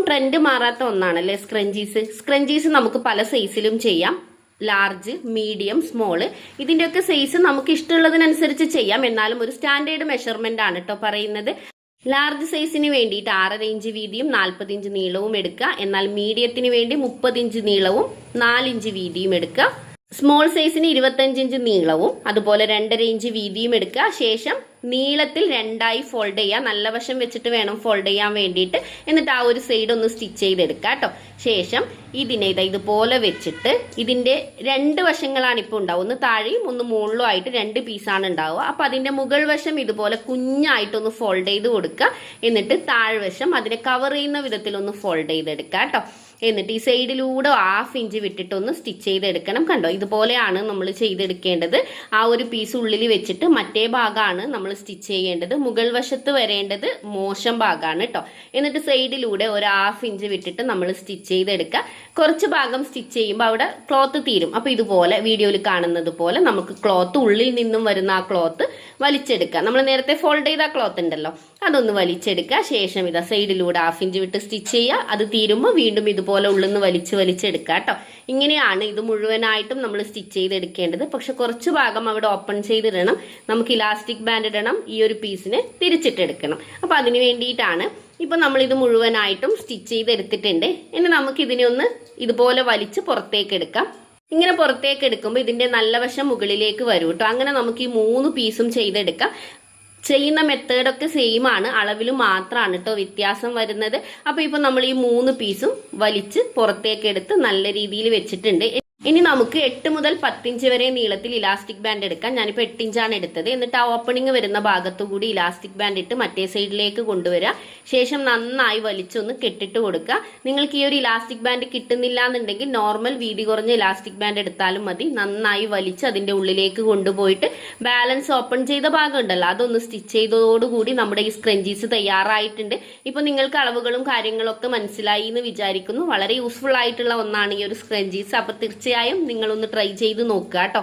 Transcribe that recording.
ഇപ്പം ട്രെൻഡ് മാറാത്ത ഒന്നാണല്ലേ scrunchies scrunchies നമുക്ക് പല സൈസിലും ചെയ്യാം. ലാർജ് മീഡിയം സ്മോൾ ഇതിന്റെയൊക്കെ സൈസ് നമുക്ക് ഇഷ്ടമുള്ളതിനനുസരിച്ച് ചെയ്യാം. എന്നാലും ഒരു സ്റ്റാൻഡേർഡ് മെഷർമെന്റ് ആണ് കേട്ടോ പറയുന്നത്. ലാർജ് സൈസിന് വേണ്ടിയിട്ട് ആറര ഇഞ്ച് വീതിയും നാൽപ്പത് ഇഞ്ച് നീളവും എടുക്കുക. എന്നാൽ മീഡിയത്തിന് വേണ്ടി മുപ്പത് ഇഞ്ച് നീളവും നാലിഞ്ച് വീതിയും എടുക്കുക. സ്മോൾ സൈസിന് ഇരുപത്തഞ്ച് ഇഞ്ച് നീളവും അതുപോലെ രണ്ടര ഇഞ്ച് വീതിയും എടുക്കുക. ശേഷം നീളത്തിൽ രണ്ടായി ഫോൾഡ് ചെയ്യുക. നല്ല വശം വെച്ചിട്ട് വേണം ഫോൾഡ് ചെയ്യാൻ വേണ്ടിയിട്ട്. എന്നിട്ട് ആ ഒരു സൈഡ് ഒന്ന് സ്റ്റിച്ച് ചെയ്തെടുക്കുക കേട്ടോ ശേഷം ഇതിനെ ഇതാ ഇതുപോലെ വെച്ചിട്ട് ഇതിന്റെ രണ്ട് വശങ്ങളാണ് ഇപ്പോൾ ഉണ്ടാവുക ഒന്ന് താഴെയും ഒന്ന് മുകളിലും ആയിട്ട് രണ്ട് പീസാണ് ഉണ്ടാവുക. അപ്പോൾ അതിന്റെ മുകൾ വശം ഇതുപോലെ കുഞ്ഞായിട്ടൊന്ന് ഫോൾഡ് ചെയ്ത് കൊടുക്കുക. എന്നിട്ട് താഴ്വശം അതിനെ കവർ ചെയ്യുന്ന വിധത്തിൽ ഒന്ന് ഫോൾഡ് ചെയ്തെടുക്കുക കേട്ടോ എന്നിട്ട് ഈ സൈഡിലൂടെ ഹാഫ് ഇഞ്ച് വിട്ടിട്ടൊന്ന് സ്റ്റിച്ച് ചെയ്തെടുക്കണം. കണ്ടോ? ഇതുപോലെയാണ് നമ്മൾ ചെയ്തെടുക്കേണ്ടത്. ആ ഒരു പീസ് ഉള്ളിൽ വെച്ചിട്ട് മറ്റേ ഭാഗമാണ് നമ്മൾ സ്റ്റിച്ച് ചെയ്യേണ്ടത്. മുകൾ വശത്ത് വരേണ്ടത് മോശം ഭാഗമാണ് കേട്ടോ എന്നിട്ട് സൈഡിലൂടെ ഒരു ഹാഫ് ഇഞ്ച് വിട്ടിട്ട് നമ്മൾ സ്റ്റിച്ച് ചെയ്തെടുക്കുക. കുറച്ച് ഭാഗം സ്റ്റിച്ച് ചെയ്യുമ്പോൾ അവിടെ ക്ലോത്ത് തീരും. അപ്പോൾ ഇതുപോലെ വീഡിയോയിൽ കാണുന്നത് പോലെ നമുക്ക് ക്ലോത്ത് ഉള്ളിൽ നിന്നും വരുന്ന ആ ക്ലോത്ത് വലിച്ചെടുക്കുക. നമ്മൾ നേരത്തെ ഫോൾഡ് ചെയ്ത ക്ലോത്ത് ഉണ്ടല്ലോ അതൊന്ന് വലിച്ചെടുക്കുക. ശേഷം ഇതാ സൈഡിലൂടെ ഹാഫ് ഇഞ്ച് വിട്ട് സ്റ്റിച്ച് ചെയ്യുക. അത് തീരുമ്പോൾ വീണ്ടും ഇതുപോലെ ഉള്ളിൽ നിന്ന് വലിച്ച് വലിച്ചെടുക്കുക കേട്ടോ ഇങ്ങനെയാണ് ഇത് മുഴുവനായിട്ടും നമ്മൾ സ്റ്റിച്ച് ചെയ്തെടുക്കേണ്ടത്. പക്ഷെ കുറച്ച് ഭാഗം അവിടെ ഓപ്പൺ ചെയ്തിടണം. നമുക്ക് ഇലാസ്റ്റിക് ബാൻഡ് ഇടണം. ഈ ഒരു പീസിന് തിരിച്ചിട്ടെടുക്കണം. അപ്പം അതിന് വേണ്ടിയിട്ടാണ് ഇപ്പം നമ്മൾ ഇത് മുഴുവനായിട്ടും സ്റ്റിച്ച് ചെയ്തെടുത്തിട്ടുണ്ട്. ഇനി നമുക്ക് ഇതിനെ ഒന്ന് ഇതുപോലെ വലിച്ച് പുറത്തേക്ക് എടുക്കാം. ഇങ്ങനെ പുറത്തേക്ക് എടുക്കുമ്പോൾ ഇതിന്റെ നല്ല വശം മുകളിലേക്ക് വരും കേട്ടോ അങ്ങനെ നമുക്ക് ഈ മൂന്ന് പീസും ചെയ്തെടുക്കാം. ചെയ്യുന്ന മെത്തേഡൊക്കെ സെയിം ആണ്. അളവിൽ മാത്രമാണ് കേട്ടോ വ്യത്യാസം വരുന്നത്. അപ്പോൾ ഇപ്പൊ നമ്മൾ ഈ മൂന്ന് പീസും വലിച്ച് പുറത്തേക്ക് എടുത്ത് നല്ല രീതിയിൽ വെച്ചിട്ടുണ്ട്. ഇനി നമുക്ക് എട്ട് മുതൽ പത്തിഞ്ച് വരെ നീളത്തിൽ ഇലാസ്റ്റിക് ബാൻഡ് എടുക്കാം. ഞാനിപ്പോൾ എട്ടിഞ്ചാണ് എടുത്തത്. എന്നിട്ട് ആ ഓപ്പണിംഗ് വരുന്ന ഭാഗത്തുകൂടി ഇലാസ്റ്റിക് ബാൻഡ് ഇട്ട് മറ്റേ സൈഡിലേക്ക് കൊണ്ടുവരിക ശേഷം നന്നായി വലിച്ചൊന്ന് കെട്ടിട്ട് കൊടുക്കുക. നിങ്ങൾക്ക് ഈ ഒരു ഇലാസ്റ്റിക് ബാൻഡ് കിട്ടുന്നില്ല എന്നുണ്ടെങ്കിൽ നോർമൽ വീതി കുറഞ്ഞ ഇലാസ്റ്റിക് ബാൻഡ് എടുത്താലും മതി. നന്നായി വലിച്ച് അതിന്റെ ഉള്ളിലേക്ക് കൊണ്ടുപോയിട്ട് ബാലൻസ് ഓപ്പൺ ചെയ്ത ഭാഗം ഉണ്ടല്ലോ അതൊന്ന് സ്റ്റിച്ച് ചെയ്തതോടുകൂടി നമ്മുടെ ഈ സ്ക്രഞ്ചീസ് തയ്യാറായിട്ടുണ്ട്. ഇപ്പോൾ നിങ്ങൾക്ക് അളവുകളും കാര്യങ്ങളൊക്കെ മനസ്സിലായി എന്ന് വിചാരിക്കുന്നു. വളരെ യൂസ്ഫുൾ ആയിട്ടുള്ള ഒന്നാണ് ഈ ഒരു സ്ക്രഞ്ചീസ് അപ്പൊ തീർച്ചയായും നിങ്ങളൊന്ന് ട്രൈ ചെയ്ത് നോക്കുക കേട്ടോ.